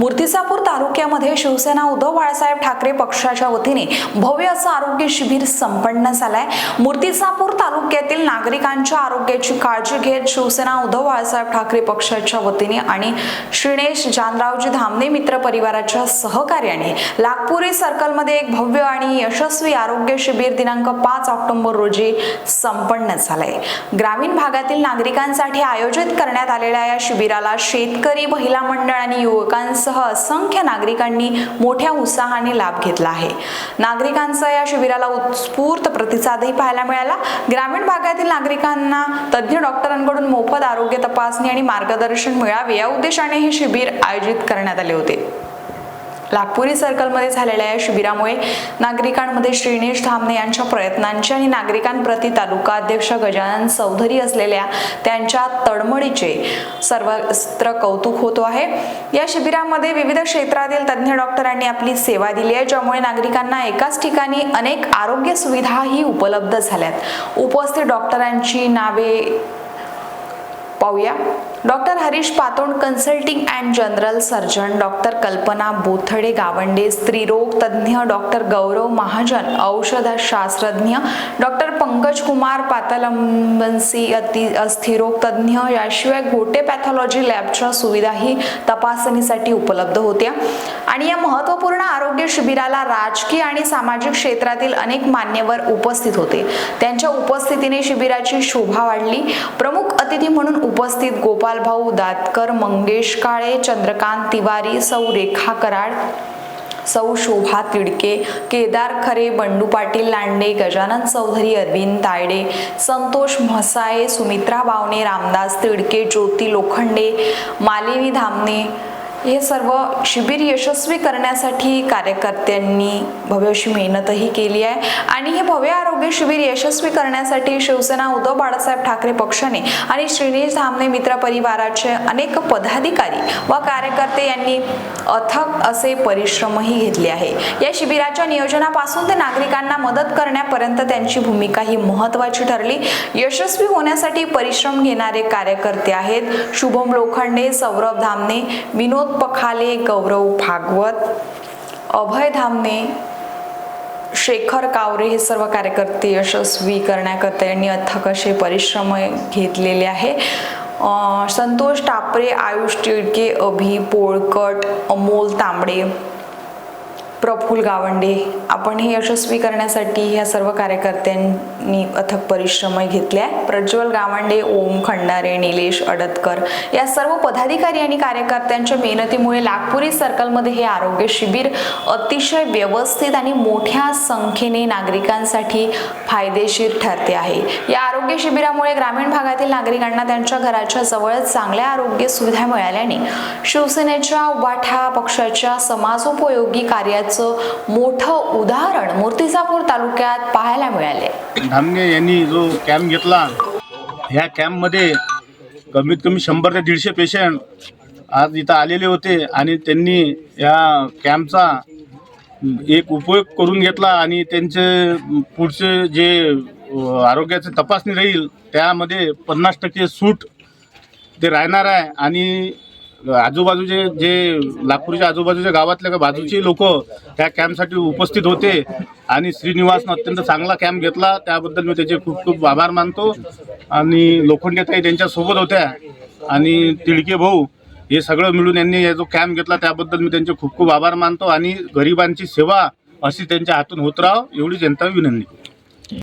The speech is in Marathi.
मूर्तिजापूर तालुक्यामध्ये शिवसेना उद्धव बाळासाहेब ठाकरे पक्षाच्या वतीने भव्य असं आरोग्य शिबिर संपन्न झालंय. मूर्तिजापूर तालुक्यातील नागरिकांच्या आरोग्याची काळजी घेत शिवसेना उद्धव बाळासाहेब ठाकरे पक्षाच्या वतीने आणि श्रीनेश जानरावजी धामणे मित्र परिवाराच्या सहकार्याने लाखपुरी सर्कलमध्ये एक भव्य आणि यशस्वी आरोग्य शिबिर दिनांक पाच ऑक्टोबर रोजी संपन्न झालंय. ग्रामीण भागातील नागरिकांसाठी आयोजित करण्यात आलेल्या या शिबिराला शेतकरी महिला मंडळ आणि युवकांसह असंख्य नागरिकांनी मोठ्या उत्साहाने लाभ घेतला आहे. नागरिकांचा या शिबिराला उत्स्फूर्त प्रतिसादही पाहायला मिळाला. ग्रामीण भागातील नागरिकांना तज्ज्ञ डॉक्टरांकडून मोफत आरोग्य तपासणी आणि मार्गदर्शन मिळावे या उद्देशाने हे शिबिर आयोजित करण्यात आले होते. लागपुरी सर्कलमध्ये झालेल्या या शिबिरामुळे नागरिकांमध्ये श्रीनेश धामणे यांच्या प्रयत्नांचे आणि नागरिकांप्रती तालुका अध्यक्ष गजानन चौधरी असलेल्या त्यांच्या तडमडीचे सर्वत्र कौतुक होतो आहे. या शिबिरामध्ये विविध क्षेत्रातील तज्ज्ञ डॉक्टरांनी आपली सेवा दिली आहे ज्यामुळे नागरिकांना एकाच ठिकाणी अनेक आरोग्य सुविधाही उपलब्ध झाल्यात. उपस्थित डॉक्टरांची नावे पाहूया. Doctor Harish Patond consulting and general surgeon doctor Kalpana Bothade Gawande स्त्रीरोग तज्ज्ञ डॉक्टर गौरव महाजन औषधशास्त्रज्ञ डॉक्टर पंकज कुमार पातलंबन्सी अति अस्थिरोग तज्ज्ञ याशिवाय गोटे पॅथॉलॉजी लॅबच्या सुविधाही तपासणीसाठी उपलब्ध होत्या. आणि या महत्त्वपूर्ण आरोग्य शिबिराला राजकीय आणि सामाजिक क्षेत्रातील अनेक मान्यवर उपस्थित होते. त्यांच्या उपस्थितीने शिबिराची शोभा वाढली. प्रमुख अतिथी म्हणून उपस्थित गोपाल भाऊ दातकर मंगेश काळे चंद्रकांत तिवारी सौ रेखा कराड सौ शोभा तिडके केदार खरे बंडू पाटील लांडे गजानन चौधरी अरविंद तायडे संतोष म्हसाळे सुमित्रा बावणे रामदास तिडके ज्योती लोखंडे मालिनी धामणे हे सर्व शिबिर यशस्वी करण्यासाठी कार्यकर्त्यांनी भव्य अशी मेहनतही केली आहे. आणि हे भव्य आरोग्य शिबिर यशस्वी करण्यासाठी शिवसेना उद्धव बाळासाहेब ठाकरे पक्षाने आणि श्रीनिश धामणे मित्र परिवाराचे अनेक पदाधिकारी व कार्यकर्ते यांनी अथक असे परिश्रमही घेतले आहे. या शिबिराच्या नियोजनापासून ते नागरिकांना मदत करण्यापर्यंत त्यांची भूमिका ही महत्त्वाची ठरली. यशस्वी होण्यासाठी परिश्रम घेणारे कार्यकर्ते आहेत शुभम लोखंडे सौरभ धामणे विनोद पखाले गौरव भागवत अभय धामणे शेखर कावरे हे सर्व कार्यकर्ते यशस्वी करण्याकरता यांनी अथक असे परिश्रम घेतलेले आहे. संतोष टापरे आयुष टिळके अभि पोळकट अमोल तांबडे प्रफुल गावंडे आपण हे यशस्वी करण्यासाठी ह्या सर्व कार्यकर्त्यांनी अथक परिश्रमही घेतले आहे प्रज्वल गावंडे ओम खंडारे निलेश अडतकर या सर्व पदाधिकारी आणि कार्यकर्त्यांच्या मेहनतीमुळे नागपुरी सर्कलमध्ये हे आरोग्य शिबिर अतिशय व्यवस्थित आणि मोठ्या संख्येने नागरिकांसाठी फायदेशीर ठरते आहे. या आरोग्य शिबिरामुळे ग्रामीण भागातील नागरिकांना त्यांच्या घराच्या जवळच चांगल्या आरोग्य सुविधा मिळाल्याने शिवसेनेच्या वाठा पक्षाच्या समाजोपयोगी कार्यात याचं मोठं उदाहरण मूर्तिजापूर तालुक्यात पाहायला मिळाले. धामणे यांनी जो कॅम्प घेतला ह्या कॅम्पमध्ये कमीत कमी शंभर ते दीडशे पेशंट आज इथं आलेले होते आणि त्यांनी या कॅम्पचा एक उपयोग करून घेतला आणि त्यांचे पुढचे जे आरोग्याचे तपासणी राहील त्यामध्ये पन्नास टक्के सूट ते राहणार आहे आणि आजूबाजूचे जे नागपूरच्या आजूबाजूच्या गावातल्या बाजूचे लोक त्या कॅम्पसाठी उपस्थित होते आणि श्रीनिवासनं अत्यंत चांगला कॅम्प घेतला. त्याबद्दल मी त्याचे खूप खूप आभार मानतो. आणि लोखंडेताई त्यांच्यासोबत होत्या आणि तिळके भाऊ हे सगळं मिळून यांनी या जो कॅम्प घेतला त्याबद्दल मी त्यांचे खूप खूप आभार मानतो. आणि गरिबांची सेवा अशी त्यांच्या हातून होत राहावं एवढी जनता विनंती.